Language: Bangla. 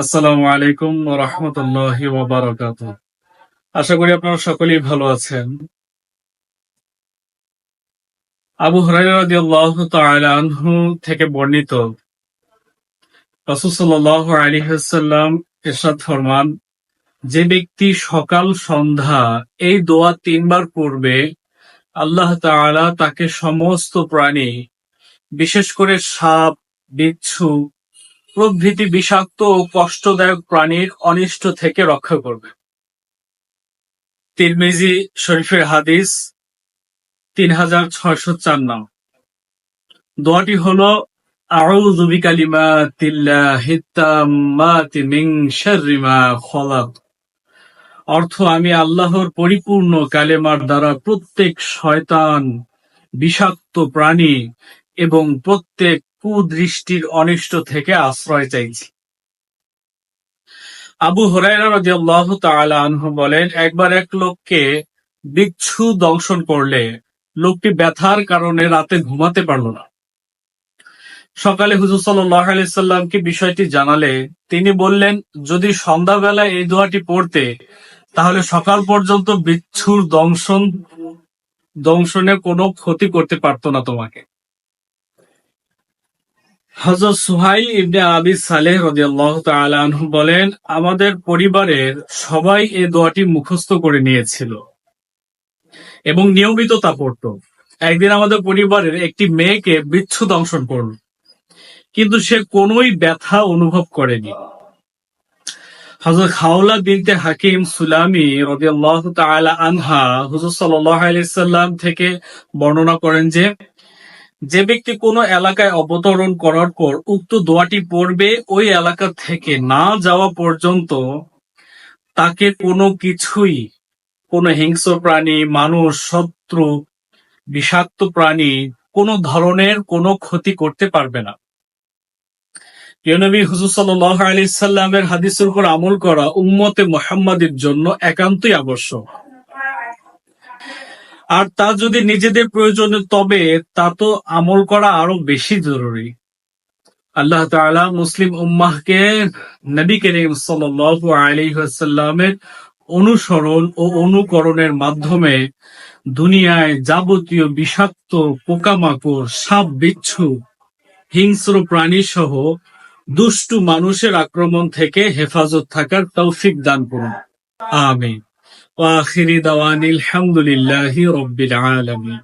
আসসালামু আলাইকুম রহমতুল্লাহ আশা করি আপনারা সকলেই ভালো আছেন। আবু থেকে বর্ণিত ওয়াসাল্লাম ফরমান, যে ব্যক্তি সকাল সন্ধ্যা এই দোয়া তিনবার পড়বে, আল্লাহ তাকে সমস্ত প্রাণী, বিশেষ করে সাপ, বিচ্ছু প্রভৃতি বিষাক্ত ও কষ্টদায়ক প্রাণীর অনিষ্ট থেকে রক্ষা করবে। তিরমিজি শরীফের হাদিস তিন হাজার ছয়শো চার নাম। দোয়াটি হল, আউযু বিকালিমাতিল্লাহি তাম্মাতি মিন শাররি মা অর্থ, আমি আল্লাহর পরিপূর্ণ কালেমার দ্বারা প্রত্যেক শয়তান, বিষাক্ত প্রাণী এবং প্রত্যেক কুদৃষ্টির অনিষ্ট থেকে আশ্রয় চাইছি। আবু হরাইরা রাদিয়াল্লাহু তাআলা আনহু বলেন, একবার এক লোককে বিচ্ছু দংশন করলে লোকটি ব্যথার কারণে রাতে ঘুমাতে পারল না। সকালে হুজুর সাল্লাল্লাহু আলাইহি সাল্লামকে বিষয়টি জানালে তিনি বললেন, যদি সন্ধ্যাবেলা এই দোয়াটি পড়তে, তাহলে সকাল পর্যন্ত বিচ্ছুর দংশন, দংশনে কোনো ক্ষতি করতে পারতো না তোমাকে। হযরত সুহাই ইবনে আবি সালেহ রাদিয়াল্লাহু আনহু বলেন, আমাদের পরিবারের সবাই এই দোয়াটি মুখস্থ করে নিয়েছিল এবং নিয়মিত তা পড়ত। একদিন আমাদের পরিবারের একটি মেয়েকে বিচ্ছু দংশন করল, কিন্তু সে কোনোই ব্যথা অনুভব করেনি। হযরত খাওলা বিনতে হাকিম সুলামি রাদিয়াল্লাহু তাআলা আনহা হুজুর সাল্লাল্লাহু আলাইহি সাল্লাম থেকে বর্ণনা করেন যে যে ব্যক্তি কোনো এলাকায় অবতরণ করার পর উক্ত দোয়াটি পড়বে, ওই এলাকা থেকে না যাওয়া পর্যন্ত তাকে কোনো কিছুই, কোনো হিংস্র প্রাণী, মানুষ, শত্রু, বিষাক্ত প্রাণী, কোনো ধরনের কোনো ক্ষতি করতে পারবে না। ইয়নবী হুজুর সাল্লাহ আলি সাল্লামের হাদিসের উপর আমল করা উম্মতে মোহাম্মদের জন্য একান্তই আবশ্যক। আর তা যদি নিজেদের প্রয়োজনে, তবে তা তো আমল করা আরও বেশি জরুরি। আল্লাহ তাআলা মুসলিম উম্মাহকে নবী করিম ওয়াসাল্লামের অনুসরণ ও অনুকরণের মাধ্যমে দুনিয়ায় যাবতীয় বিষাক্ত, পোকামাকড়, সাপ, বিচ্ছু, হিংস্র প্রাণী সহ দুষ্টু মানুষের আক্রমণ থেকে হেফাজত থাকার তৌফিক দান করুন। আমিন। وآخر دوان الحمد لله رب العالمين.